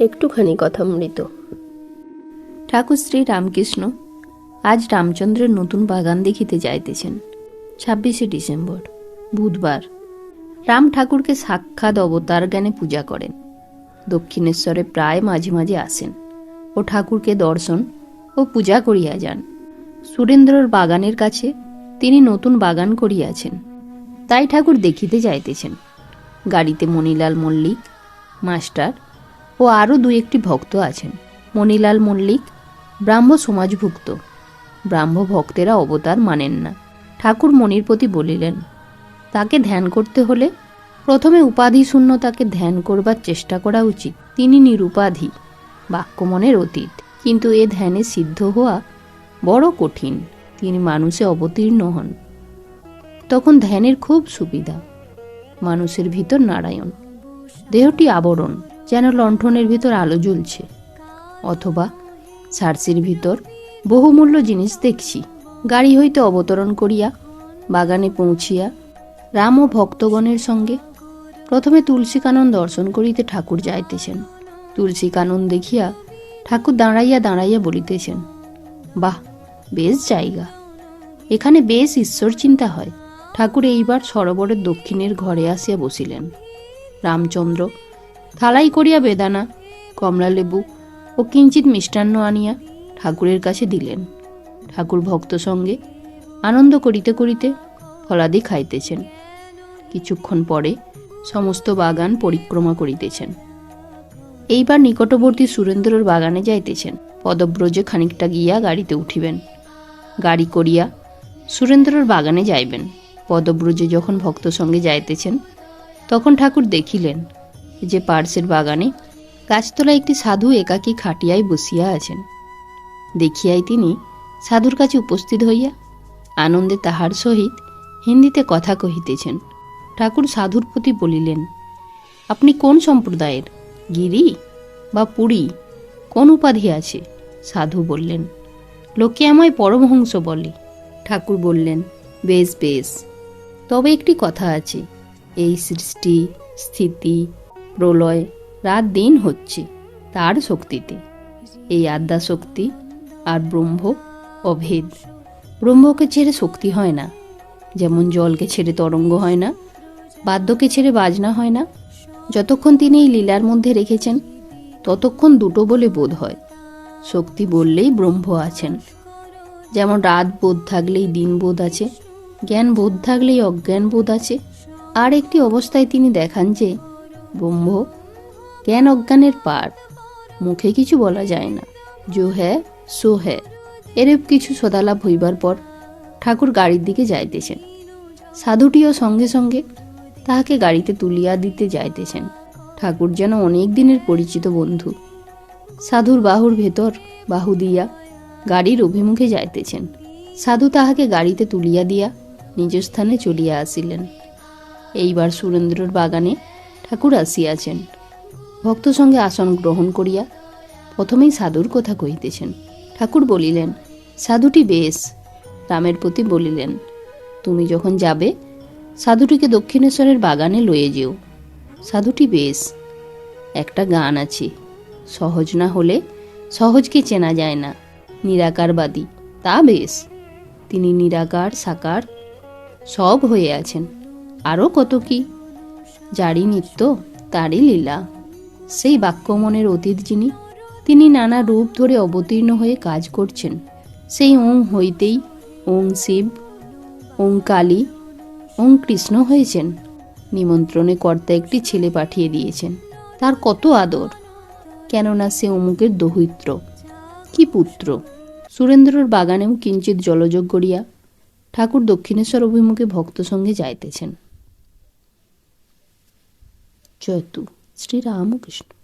একটুখানি কথামৃত ঠাকুর শ্রী রামকৃষ্ণ আজ রামচন্দ্রের নতুন বাগান দেখিতে যাইতেছেন, ছাব্বিশে ডিসেম্বর, বুধবার। রাম ঠাকুরকে সাক্ষাৎ অবতার জ্ঞানে পূজা করেন। দক্ষিণেশ্বরে প্রায় মাঝে মাঝে আসেন ও ঠাকুরকে দর্শন ও পূজা করিয়া যান। সুরেন্দ্রর বাগানের কাছে তিনি নতুন বাগান করিয়াছেন, তাই ঠাকুর দেখিতে যাইতেছেন। গাড়িতে মণিলাল মল্লিক, মাস্টার ও আরও দু একটি ভক্ত আছেন, মণিলাল মল্লিক, ব্রাহ্ম সমাজভুক্ত। ব্রাহ্ম ভক্তেরা অবতার মানেন না। ঠাকুর মনির প্রতি বলিলেন, তাকে ধ্যান করতে হলে প্রথমে উপাধি শূন্য তাকে ধ্যান করবার চেষ্টা করা উচিত। তিনি নিরুপাধি, বাক্যমনের অতীত। কিন্তু এ ধ্যানে সিদ্ধ হওয়া বড় কঠিন। তিনি মানুষে অবতীর্ণ হন। তখন ধ্যানের খুব সুবিধা। মানুষের ভিতর নারায়ণ। দেহটি আবরণ। যেন লণ্ঠনের ভিতর আলো জ্বলছে। অথবা সার্সির ভিতর বহুমূল্য জিনিস দেখছি। গাড়ি হইতে অবতরণ করিয়া, বাগানে পৌঁছিয়া রাম ও ভক্তগণের সঙ্গে প্রথমে তুলসীকানন দর্শন করিতে ঠাকুর যাইতেছেন। তুলসীকানন দেখিয়া ঠাকুর দাঁড়াইয়া দাঁড়াইয়া বলিতেছেন, বাহ, বেশ জায়গা। এখানে বেশ ঈশ্বর চিন্তা হয়। ঠাকুর এইবার সরোবরের দক্ষিণের ঘরে আসিয়া বসিলেন। রামচন্দ্র থালাই করিয়া বেদানা কমলালেবু ও কিঞ্চিত মিষ্টান্ন আনিয়া ঠাকুরের কাছে দিলেন। ঠাকুর ভক্ত সঙ্গে আনন্দ করিতে করিতে ফলাদি খাইতেছেন। কিছুক্ষণ পরে সমস্ত বাগান পরিক্রমা করিতেছেন। এইবার নিকটবর্তী সুরেন্দ্রর বাগানে যাইতেছেন। পদব্রজে খানিকটা গিয়া গাড়িতে উঠিবেন। গাড়ি করিয়া সুরেন্দ্রর বাগানে যাইবেন। পদব্রজে যখন ভক্ত সঙ্গে যাইতেছেন, তখন ঠাকুর দেখিলেন যে পার্শ্বের বাগানে গাছতলায় একটি সাধু একাকী খাটিয়ায় বসিয়া আছেন। দেখিয়াই তিনি সাধুর কাছে উপস্থিত হইয়া আনন্দে তাহার সহিত হিন্দিতে কথা কহিতেছেন। ঠাকুর সাধুর প্রতি বলিলেন, আপনি কোন সম্প্রদায়ের? গিরি বা পুরী? কোন উপাধি আছে? সাধু বললেন, লোকে আমায় পরমহংস বলে। ঠাকুর বললেন, বেশ বেশ। তবে একটি কথা আছে, এই সৃষ্টি, স্থিতি প্রলয়, রাত দিন হচ্ছে, তার শক্তিতে। এই আদ্যা শক্তি আর ব্রহ্ম অভেদ। ব্রহ্মকে ছেড়ে শক্তি হয় না। যেমন জলকে ছেড়ে তরঙ্গ হয় না, বাদ্যকে ছেড়ে বাজনা হয় না। যতক্ষণ তিনি এই লীলার মধ্যে রেখেছেন, ততক্ষণ দুটো বলে বোধ হয়, শক্তি বললেই ব্রহ্ম আছেন। যেমন রাত বোধ থাকলেই দিন বোধ আছে, জ্ঞান বোধ থাকলেই অজ্ঞান বোধ আছে। আর একটি অবস্থায় তিনি দেখান যে ব্রহ্ম, জ্ঞান অজ্ঞানের পার মুখে কিছু বলা যায় না। জো হ্যাঁ সো হ্যাঁ এরূপ কিছু সদালাভ হইবার পর ঠাকুর গাড়ির দিকে যাইতেছেন। সাধুটিও সঙ্গে সঙ্গে তাহাকে গাড়িতে তুলিয়া দিতে যাইতেছেন। ঠাকুর যেন অনেক দিনের পরিচিত বন্ধু। সাধুর বাহুর ভেতর বাহু দিয়া গাড়ির অভিমুখে যাইতেছেন। সাধু তাহাকে গাড়িতে তুলিয়া দিয়া নিজ স্থানে চলিয়া আসিলেন। এইবার সুরেন্দ্রর বাগানে ঠাকুর আসিয়াছেন। ভক্ত সঙ্গে আসন গ্রহণ করিয়া প্রথমেই সাধুর কথা কহিতেছেন। ঠাকুর বলিলেন, সাধুটি বেশ। রামের প্রতি বলিলেন, তুমি যখন যাবে, সাধুটিকে দক্ষিণেশ্বরের বাগানে লয়ে যেও। সাধুটি বেশ। একটা গান আছে। সহজ না হলে সহজকে চেনা যায় না। নিরাকারবাদী, তা বেশ। তিনি নিরাকার, সাকার, সব হয়ে আছেন। আরও কত কি? যারই নিত্য, তারই লীলা। সেই বাক্যমনের অতীত যিনি, তিনি নানা রূপ ধরে অবতীর্ণ হয়ে কাজ করছেন। সেই ওং হইতেই ওং শিব, ওং কালী, ওং কৃষ্ণ হয়েছেন। নিমন্ত্রণে কর্তা একটি ছেলে পাঠিয়ে দিয়েছেন। তার কত আদর! কেননা সে অমুকের দহিত্র। কি পুত্র! সুরেন্দ্রর বাগানেও কিঞ্চিত জলযোগ করিয়া ঠাকুর দক্ষিণেশ্বর অভিমুখে ভক্ত সঙ্গে যাইতেছেন। जयतु श्री रामकृष्ण